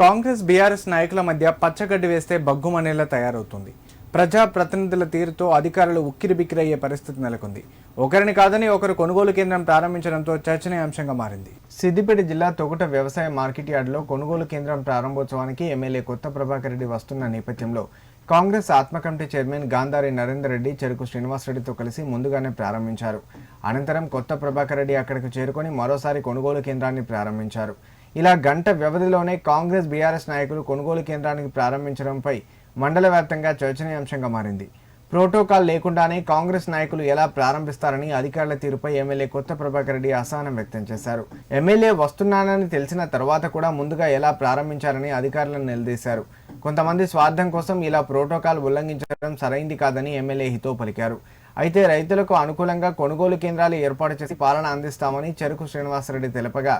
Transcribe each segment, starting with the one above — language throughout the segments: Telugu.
కాంగ్రెస్ బీఆర్ఎస్ నాయకుల మధ్య పచ్చగడ్డి వేస్తే బగ్గుమనేలా తయారవుతుంది. ప్రజా ప్రతినిధుల తీరుతో అధికారులు ఉక్కిరిబిక్కిరయ్యే పరిస్థితి నెలకొంది. ఒకరిని కాదని ఒకరు కొనుగోలు కేంద్రం ప్రారంభించడంతో చర్చనీయాంశంగా మారింది. సిద్దిపేట జిల్లా తొగుట వ్యవసాయ మార్కెట్ యార్డులో కొనుగోలు కేంద్రం ప్రారంభోత్సవానికి ఎమ్మెల్యే కొత్త ప్రభాకర్ రెడ్డి వస్తున్న నేపథ్యంలో కాంగ్రెస్ ఆత్మ కమిటీ చైర్మన్ గాంధారి నరేందర్ రెడ్డి చెరుకు శ్రీనివాసరెడ్డితో కలిసి ముందుగానే ప్రారంభించారు. అనంతరం కొత్త ప్రభాకర్ రెడ్డి అక్కడికి చేరుకొని మరోసారి కొనుగోలు కేంద్రాన్ని ప్రారంభించారు. ఇలా గంట వ్యవధిలోనే కాంగ్రెస్ బీఆర్ఎస్ నాయకులు కొనుగోలు కేంద్రానికి ప్రారంభించడంపై మండల వ్యాప్తంగా చర్చనీయాంశంగా మారింది. ప్రోటోకాల్ లేకుండానే కాంగ్రెస్ నాయకులు ఎలా ప్రారంభిస్తారని అధికారుల తీరుపై ఎమ్మెల్యే కొత్త ప్రభాకర్ రెడ్డి అసహనం వ్యక్తం చేశారు. ఎమ్మెల్యే వస్తున్నానని తెలిసిన తర్వాత కూడా ముందుగా ఎలా ప్రారంభించారని అధికారులను నిలదీశారు. కొంతమంది స్వార్థం కోసం ఇలా ప్రోటోకాల్ ఉల్లంఘించడం సరైంది కాదని ఎమ్మెల్యే హితో పలికారు. అయితే రైతులకు అనుకూలంగా కొనుగోలు కేంద్రాలు ఏర్పాటు చేసి పాలన అందిస్తామని చెరుకు శ్రీనివాసరెడ్డి తెలపగా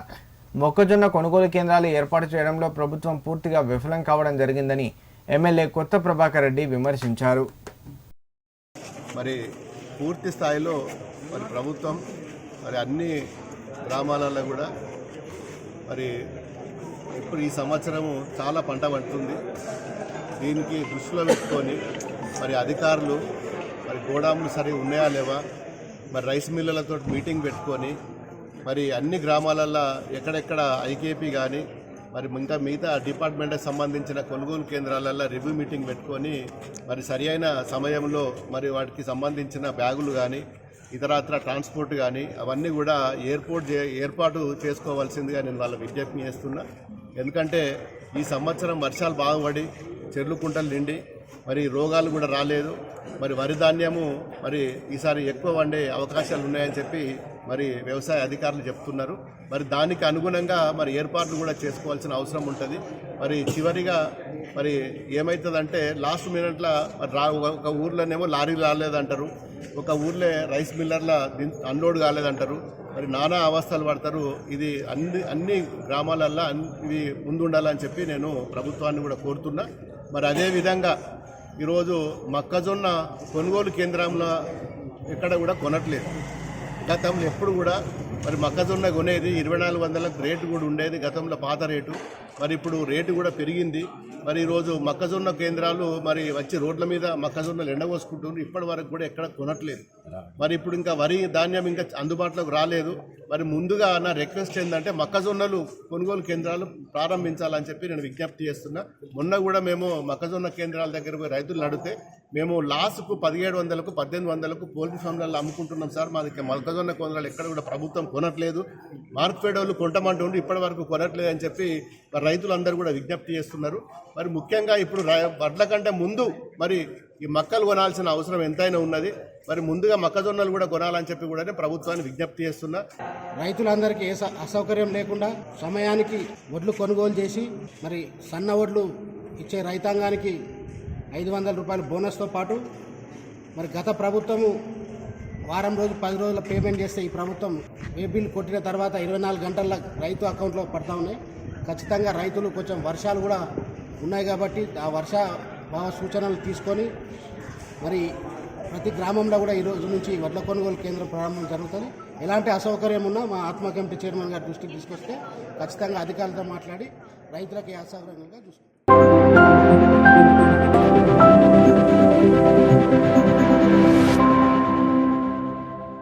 మొక్కజొన్న కొనుగోలు కేంద్రాలు ఏర్పాటు చేయడంలో ప్రభుత్వం పూర్తిగా విఫలం కావడం జరిగిందని ఎమ్మెల్యే కొత్త ప్రభాకర్ రెడ్డి విమర్శించారు. మరి పూర్తి స్థాయిలో మరి ప్రభుత్వం మరి అన్ని గ్రామాలలో కూడా మరి ఇప్పుడు ఈ సంవత్సరము చాలా పంట పడుతుంది. దీనికి దృష్టిలో పెట్టుకొని మరి అధికారులు మరి గోడాములు సరిగా ఉన్నాయా లేవా మరి రైస్ మిల్లులతో మీటింగ్ పెట్టుకొని మరి అన్ని గ్రామాలల్లో ఎక్కడెక్కడ ఐకేపీ కానీ మరి ఇంకా మిగతా డిపార్ట్మెంట్కి సంబంధించిన కొనుగోలు కేంద్రాలలో రివ్యూ మీటింగ్ పెట్టుకొని మరి సరి అయిన సమయంలో మరి వాటికి సంబంధించిన బ్యాగులు కానీ ఇతరత్ర ట్రాన్స్పోర్ట్ కానీ అవన్నీ కూడా ఎయిర్పోర్ట్ చే- ఏర్పాటు చేసుకోవాల్సిందిగా నేను వాళ్ళ విజ్ఞప్తి చేస్తున్నా. ఎందుకంటే ఈ సంవత్సరం వర్షాలు బాగుపడి చెర్లు కుంటలు నిండి మరి రోగాలు కూడా రాలేదు. మరి వరి ధాన్యము మరి ఈసారి ఎక్కువ వండే అవకాశాలు ఉన్నాయని చెప్పి మరి వ్యవసాయ అధికారులు చెప్తున్నారు. మరి దానికి అనుగుణంగా మరి ఏర్పాట్లు కూడా చేసుకోవాల్సిన అవసరం ఉంటుంది. మరి చివరిగా మరి ఏమవుతుందంటే లాస్ట్ మినిట్లో మరి రా ఒక- ఊర్లోనేమో లారీలు రాలేదంటారు. ఒక ఊర్లో రైస్ మిల్లర్ల అన్లోడ్ కాలేదంటారు. మరి నానా అవస్థలు పడతారు. ఇది అన్ని అన్ని గ్రామాలల్లో ఇవి ఇది ముందుండాలని చెప్పి నేను ప్రభుత్వాన్ని కూడా కోరుతున్నా. మరి అదే విధంగా ఈరోజు మొక్కజొన్న కొనుగోలు కేంద్రంలో ఎక్కడ కూడా కొనట్లేదు. గతంలో ఎప్పుడు కూడా మరి మొక్కజొన్న కొనేది ఇరవై నాలుగు వందలకు రేటు కూడా ఉండేది గతంలో పాత రేటు. మరి ఇప్పుడు రేటు కూడా పెరిగింది. మరి ఈరోజు మొక్కజొన్న కేంద్రాలు మరి వచ్చి రోడ్ల మీద మొక్కజొన్నలు ఎండగోసుకుంటున్నారు ఇప్పటి వరకు కూడా ఎక్కడ కొనట్లేదు. మరి ఇప్పుడు ఇంకా వరి ధాన్యం ఇంకా అందుబాటులోకి రాలేదు. మరి ముందుగా నా రిక్వెస్ట్ ఏంటంటే మొక్కజొన్నలు కొనుగోలు కేంద్రాలు ప్రారంభించాలని చెప్పి నేను విజ్ఞప్తి చేస్తున్నా. మొన్న కూడా మేము మొక్కజొన్న కేంద్రాల దగ్గర పోయి రైతులు అడిగితే మేము లాస్ట్కు పదిహేడు వందలకు పద్దెనిమిది వందలకు పోల్ట్రీ ఫామ్లలో అమ్ముకుంటున్నాం సార్. మాది మొక్కజొన్న కేంద్రాలు ఎక్కడ కూడా ప్రభుత్వం కొనట్లేదు. మార్కెట్ వాళ్ళు కొంటమంటుండి ఇప్పటి వరకు కొనట్లేదు అని చెప్పి మరి రైతులందరూ కూడా విజ్ఞప్తి చేస్తున్నారు. మరి ముఖ్యంగా ఇప్పుడు రై- వడ్ల కంటే ముందు మరి ఈ మక్కలు కొనాల్సిన అవసరం ఎంతైనా ఉన్నది. మరి ముందుగా మొక్కజొన్నలు కూడా కొనాలని చెప్పి కూడా ప్రభుత్వాన్ని విజ్ఞప్తి చేస్తున్నా. రైతులందరికీ ఏ అసౌకర్యం లేకుండా సమయానికి వడ్లు కొనుగోలు చేసి మరి సన్న వడ్లు ఇచ్చే రైతాంగానికి ఐదు వందల రూపాయల బోనస్తో పాటు మరి గత ప్రభుత్వము వారం రోజు పది రోజుల పేమెంట్ చేస్తే ఈ ప్రభుత్వం ఏ బిల్ కొట్టిన తర్వాత ఇరవై నాలుగు గంటల రైతు అకౌంట్లో పడతా ఉన్నాయి. ఖచ్చితంగా రైతులు కొంచెం వర్షాలు కూడా ఉన్నాయి కాబట్టి ఆ వర్ష బాగా సూచనలు తీసుకొని మరి ప్రతి గ్రామంలో కూడా ఈరోజు నుంచి వడ్ల కొనుగోలు కేంద్రం ప్రారంభం జరుగుతుంది. ఎలాంటి అసౌకర్యం ఉన్నా మా ఆత్మ కమిటీ చైర్మన్ గారి దృష్టికి తీసుకొస్తే ఖచ్చితంగా అధికారులతో మాట్లాడి రైతులకు అసౌకర్యంగా చూసుకుంటాం.